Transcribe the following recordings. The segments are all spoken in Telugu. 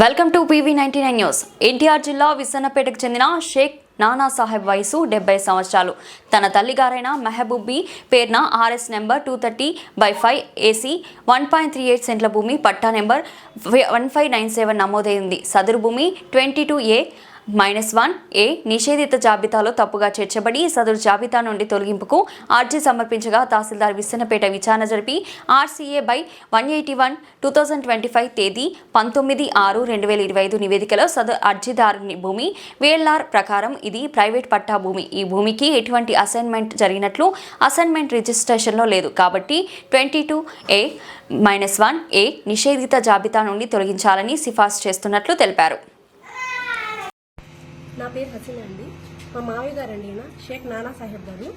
Welcome to PV ninety nine news. NTR జిల్లా విసన్నపేటకు చెందిన షేక్ నానా సాహెబ్ వయసు డెబ్బై సంవత్సరాలు. తన తల్లిగారైన మెహబూబీ పేరున RS number two thirty by five AC one point three eight సెంట్ల భూమి పట్టా number one five nine seven నమోదైంది. సదరు భూమి twenty two A minus one. A నిషేధిత జాబితాలో తప్పుగా చేర్చబడి సదరు జాబితా నుండి తొలగింపుకు అర్జీ సమర్పించగా తహసీల్దార్ విస్సన్నపేట విచారణ జరిపి RCA by one eighty one two thousand twenty five తేదీ పంతొమ్మిది ఆరు రెండు వేల ఇరవై ఐదు నివేదికలో సదరు అర్జీదారుని భూమి వేఎల్ఆర్ ప్రకారం ఇది ప్రైవేట్ పట్టా భూమి. ఈ భూమికి ఎటువంటి అసైన్మెంట్ జరిగినట్లు అసైన్మెంట్ రిజిస్ట్రేషన్లో లేదు. కాబట్టి twenty two A minus one A నిషేధిత జాబితా నుండి తొలగించాలని సిఫార్సు చేస్తున్నట్లు తెలిపారు. నా పేరు హసీనా అండి. మా మావయ్య గారు అండి ఈయన షేక్ నానా సాహెబ్ గారు.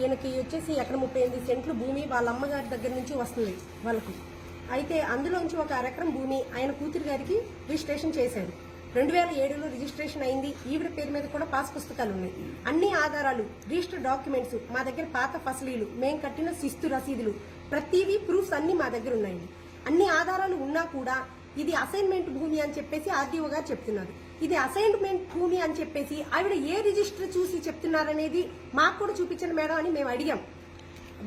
ఈయనకి వచ్చేసి ఎక్కడ ముప్పై ఎనిమిది సెంట్లు భూమి వాళ్ళ అమ్మగారి దగ్గర నుంచి వస్తుంది వాళ్ళకు. అయితే అందులోంచి ఒక అరెకరం భూమి ఆయన కూతురు గారికి రిజిస్ట్రేషన్ చేశారు. రెండు వేల ఏడులో రిజిస్ట్రేషన్ అయింది. ఈవిడ పేరు మీద కూడా పాస్ పుస్తకాలు ఉన్నాయి. అన్ని ఆధారాలు రిజిస్టర్ డాక్యుమెంట్స్ మా దగ్గర పాత ఫసలీలు మేము కట్టిన శిస్తు రసీదులు ప్రతివి ప్రూఫ్స్ అన్ని మా దగ్గర ఉన్నాయండి అన్ని ఆధారాలు ఉన్నా కూడా ఇది అసైన్మెంట్ భూమి అని చెప్పేసి ఆర్డీఓ గారు చెప్తున్నారు. ఇది అసైన్మెంట్ భూమి అని చెప్పేసి ఆవిడ ఏ రిజిస్టర్ చూసి చెప్తున్నారనేది మాకు కూడా చూపించండి మేడం అని మేము అడిగాం.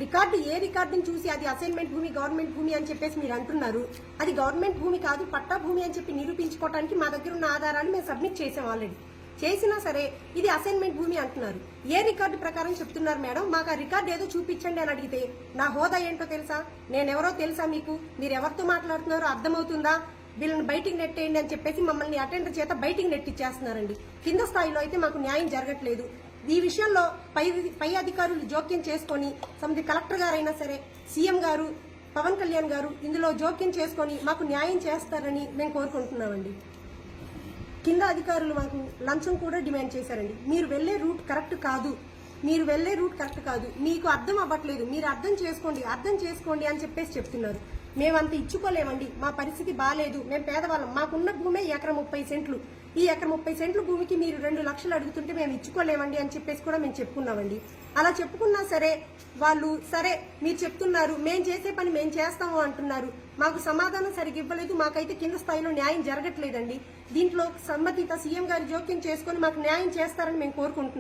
రికార్డు ఏ రికార్డుని చూసి అది అసైన్మెంట్ భూమి గవర్నమెంట్ భూమి అని చెప్పేసి మీరు అంటున్నారు. అది గవర్నమెంట్ భూమి కాదు పట్టా భూమి అని చెప్పి నిరూపించుకోవడానికి మా దగ్గర ఉన్న ఆధారాలు మేము సబ్మిట్ చేసాం ఆల్రెడీ చేసినా సరే ఇది అసైన్మెంట్ భూమి అంటున్నారు. ఏ రికార్డు ప్రకారం చెప్తున్నారు మేడం? మాకు ఆ రికార్డు ఏదో చూపించండి అని అడిగితే నా హోదా ఏంటో తెలుసా? నేనెవరో తెలుసా మీకు? మీరు ఎవరితో మాట్లాడుతున్నారో అర్థమవుతుందా? వీళ్ళని బయటికి నెట్టేయండి అని చెప్పేసి మమ్మల్ని అటెండర్ చేత బయటికి నెట్టిచ్చేస్తున్నారండి. కింద స్థాయిలో అయితే మాకు న్యాయం జరగట్లేదు. ఈ విషయంలో పై పై అధికారులు జోక్యం చేసుకొని సమితి కలెక్టర్ గారైనా సరే సీఎం గారు పవన్ కళ్యాణ్ గారు ఇందులో జోక్యం చేసుకొని మాకు న్యాయం చేస్తారని మేము కోరుకుంటున్నామండి. కింద అధికారులు మాకు లంచం కూడా డిమాండ్ చేశారండి. మీరు వెళ్ళే రూట్ కరెక్ట్ కాదు. మీరు వెళ్ళే రూట్ కరెక్ట్ కాదు. మీకు అర్థం అవ్వట్లేదు. మీరు అర్థం చేసుకోండి అర్థం చేసుకోండి అని చెప్పేసి చెప్తున్నారు. మేమంత ఇచ్చుకోలేమండి. మా పరిస్థితి బాగాలేదు మేము పేదవాళ్ళం. మాకున్న భూమే ఎకరం ముప్పై సెంట్లు. ఈ ఎకరం ముప్పై సెంట్లు భూమికి మీరు రెండు లక్షలు అడుగుతుంటే మేము ఇచ్చుకోలేమండి అని చెప్పేసి కూడా మేము చెప్పుకున్నామండి. అలా చెప్పుకున్నా సరే వాళ్ళు సరే మీరు చెప్తున్నారు మేము చేసే పని మేము చేస్తాము అంటున్నారు. మాకు సమాధానం సరిగ్గా ఇవ్వలేదు. మాకైతే కింద స్థాయిలో న్యాయం జరగట్లేదండి. దీంట్లో సంబంధిత సీఎం గారు జోక్యం చేసుకొని మాకు న్యాయం చేస్తారని మేము కోరుకుంటున్నాం.